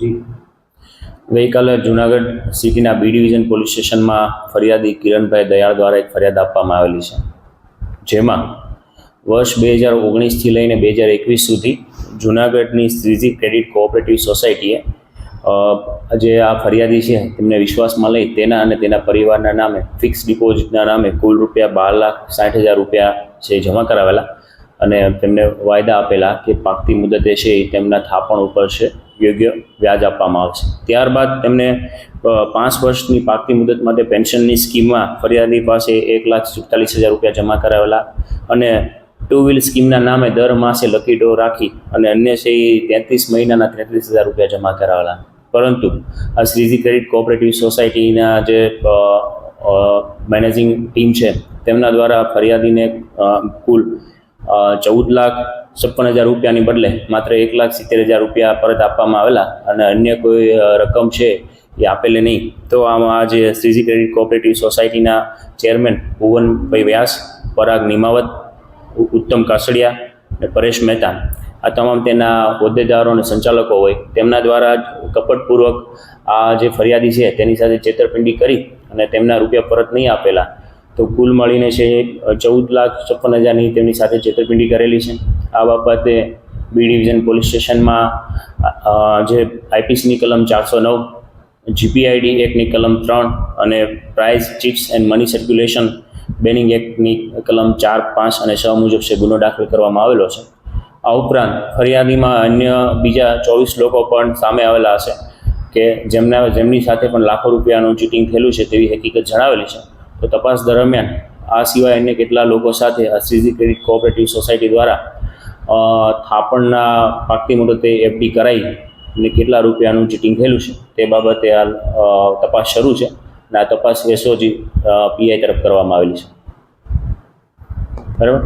જી. ગઈકાલે જુનાગઢ સિટીના B division police સ્ટેશનમાં ફરિયાદી કિરણભાઈ દયાળ દ્વારા એક ફરિયાદ આપવામાં આવેલી છે. જેમાં વર્ષ બે હજાર ઓગણીસથી લઈને બે હજાર એકવીસ સુધી જુનાગઢની શ્રીજી ક્રેડિટ કોઓપરેટિવ સોસાયટીએ જે આ ફરિયાદી છે, તેમને વિશ્વાસમાં લઈ તેના અને તેના પરિવારના નામે ફિક્સ ડિપોઝિટના નામે કુલ રૂપિયા બાર લાખ સાઠ હજાર રૂપિયા છે જમા કરાવેલા અને તેમને વાયદા આપેલા કે પાકતી મુદતે છે એ તેમના થાપણ ઉપર છે. યોગ્ય વ્યાજ આપવામાં આવશે. ત્યારબાદ તેમને પાંચ વર્ષની પાકતી મુદત માટે પેન્શનની સ્કીમમાં ફરિયાદી પાસે એક લાખ સુડતાલીસ હજાર રૂપિયા જમા કરાવેલા અને ટુ વ્હીલ સ્કીમના નામે દર માસે લકી ડો રાખી અને અન્ય છે એ તેત્રીસ મહિનાના તેત્રીસ હજાર રૂપિયા જમા કરાવેલા. પરંતુ આ શ્રીજી ક્રેડિટ કોઓપરેટિવ સોસાયટીના જે મેનેજિંગ ટીમ છે, તેમના દ્વારા ફરિયાદીને કુલ ચૌદ લાખ છપ્પન હજાર રૂપિયાની બદલે માત્ર એક લાખ સિત્તેર હજાર રૂપિયા પરત આપવામાં આવેલા અને અન્ય કોઈ રકમ છે એ આપેલી નહીં. તો આમાં જે શ્રીજી ક્રેડિટ કોઓપરેટિવ સોસાયટીના ચેરમેન ભુવનભાઈ વ્યાસ, પરાગ નિમાવત ઉત્તમ કાસડિયા અને પરેશ મહેતા, આ તમામ તેના હોદ્દેદારો અને સંચાલકો હોય, તેમના દ્વારા કપટપૂર્વક આ જે ફરિયાદી છે તેની સાથે છેતરપિંડી કરી અને તેમના રૂપિયા પરત નહીં આપેલા. તો કુલ મળીને છે ચૌદ લાખ છપ્પન હજારની તેમની સાથે છેતરપિંડી કરેલી છે. આ બાબતે બી ડિવિઝન પોલીસ સ્ટેશનમાં જે આઈપીસીની કલમ ચારસો નવ જીપીઆઈડી એક્ટની કલમ ત્રણ અને prize, chits and money circulation banning એક્ટની કલમ ચાર, પાંચ અને છ મુજબ છે ગુનો દાખલ કરવામાં આવેલો છે. આ ઉપરાંત ફરિયાદીમાં અન્ય બીજા ચોવીસ લોકો પણ સામે આવેલા હશે કે જેમના, જેમની સાથે પણ લાખો રૂપિયાનું ચીટિંગ થયેલું છે તેવી હકીકત જણાવેલી છે. તો તપાસ દરમિયાન આ સિવાય અન્ય કેટલા લોકો સાથે આ સીઝી ક્રેડિટ કોઓપરેટિવ સોસાયટી દ્વારા થાપણના પાકતી મુદતે એફડી કરાઈ અને કેટલા રૂપિયાનું ચીટિંગ થયેલું છે તે બાબતે હાલ તપાસ શરૂ છે અને આ તપાસ એસઓજી પીઆઈ તરફ કરવામાં આવેલી છે. બરાબર?